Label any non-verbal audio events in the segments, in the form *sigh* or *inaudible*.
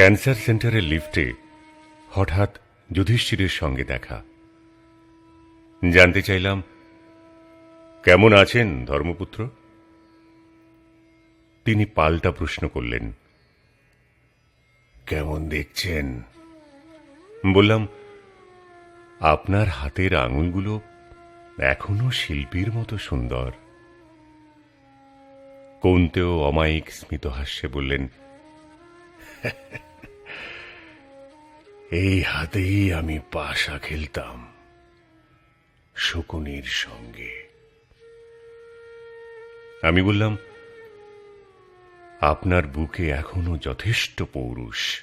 Cancer সেন্টারের লিফটে হঠাৎ যুধিষ্ঠিরের সঙ্গে দেখা। জানতে চাইলাম, কেমন আছেন ধর্মপুত্র? তিনি পাল্টা প্রশ্ন করলেন, কেমন দেখছেন? বললাম, আপনার হাতের আঙুলগুলো এখনও শিল্পীর মতো সুন্দর। কোনতেও অমায়িক স্মিত হাস্যে বললেন *laughs* এই হাতেই আমি পাশা খেলতাম শকুনির সঙ্গে। আমি বললাম, আপনার বুকে এখনও যথেষ্ট পৌরুষ।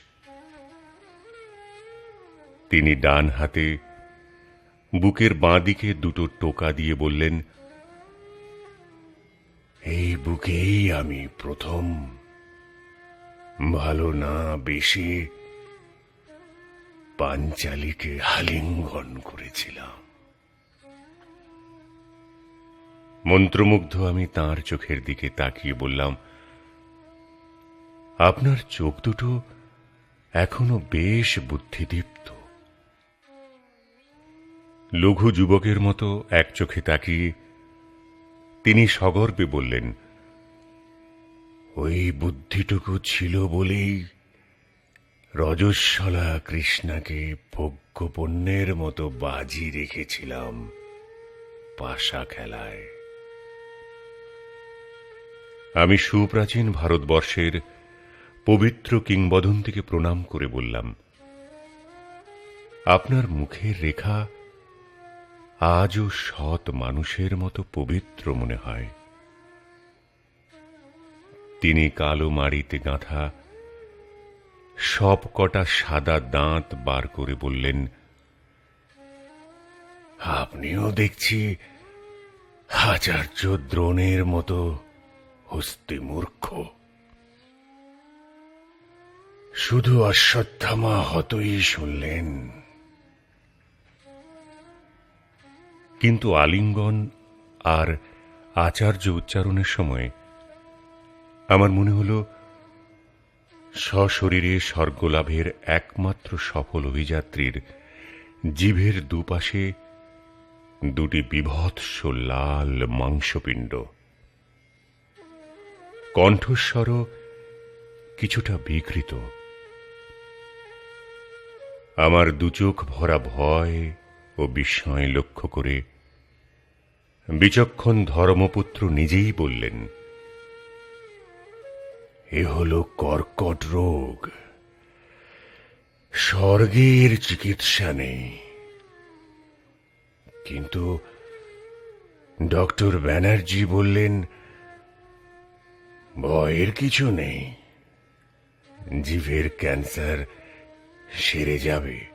তিনি ডান হাতে বুকের বাঁ দিকে দুটো টোকা দিয়ে বললেন, এই বুকেই আমি প্রথম। ভালো না, বেশি পাঞ্চালীকে হালিঙ্গন করেছিলাম। মন্ত্রমুগ্ধ আমি তার চোখের দিকে তাকিয়ে বললাম, আপনার চোখ দুটো এখনও বেশ বুদ্ধিদীপ্ত। লঘু যুবকের মতো এক চোখে তাকিয়ে তিনি সগর্বে বললেন, ওই বুদ্ধিটুকু ছিল বলেই রজস্বলা কৃষ্ণাকে ভোগ্যপণ্যের মতো বাজি রেখেছিলাম পাশা খেলায়। আমি সুপ্রাচীন ভারতবর্ষের পবিত্র কিংবদন্তিকে প্রণাম করে বললাম, আপনার মুখের রেখা আজও সৎ মানুষের মতো পবিত্র মনে হয়। তিনি কালো মাড়িতে গাঁথা সব কটা সাদা দাঁত বার করে বললেন, আপনিও দেখছি আচার্য দ্রোণের মতো হস্তি মূর্খ। শুধু অশ্বত্থামা হতই শুনলেন। কিন্তু আলিঙ্গন আর আচার্য উচ্চারণের সময় আমার মনে হল সশরীরে স্বর্গলাভের একমাত্র সফল অভিযাত্রীর জিভের দুপাশে দুটি বিভৎস লাল মাংসপিণ্ড। কণ্ঠস্বরও কিছুটা বিকৃত। আমার দুচোখ ভরা ভয় ও বিস্ময় লক্ষ্য করে বিচক্ষণ ধর্মপুত্র নিজেই বললেন এ হল কর্কট রোগ। স্বর্গের চিকিৎসা নেই। কিন্তু ডক্টর ব্যানার্জি বললেন, ভয়ের কিছু নেই। জিভের ক্যান্সার সেরে যাবে।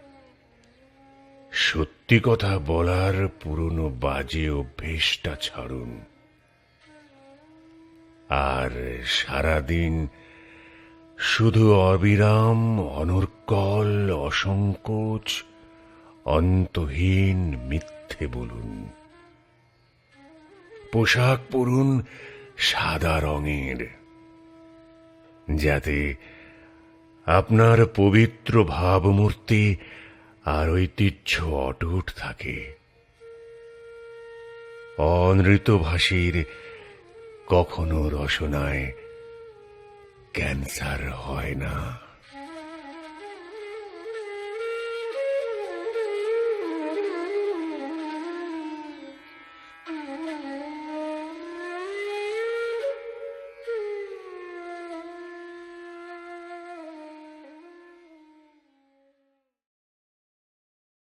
সত্যি কথা বলার পুরনো বাজে অভ্যেসটা ছাড়ুন। আর সারাদিন শুধু অবিরাম, অনর্কল, অসংকোচ, অন্তহীন মিথ্যে বলুন। পোশাক পরুন সাদা রঙের, যাতে আপনার পবিত্র ভাবমূর্তি আর ঐতিহ্য অটুট থাকে। অনৃতভাষীর কখনো রসনায় ক্যান্সার হয় না।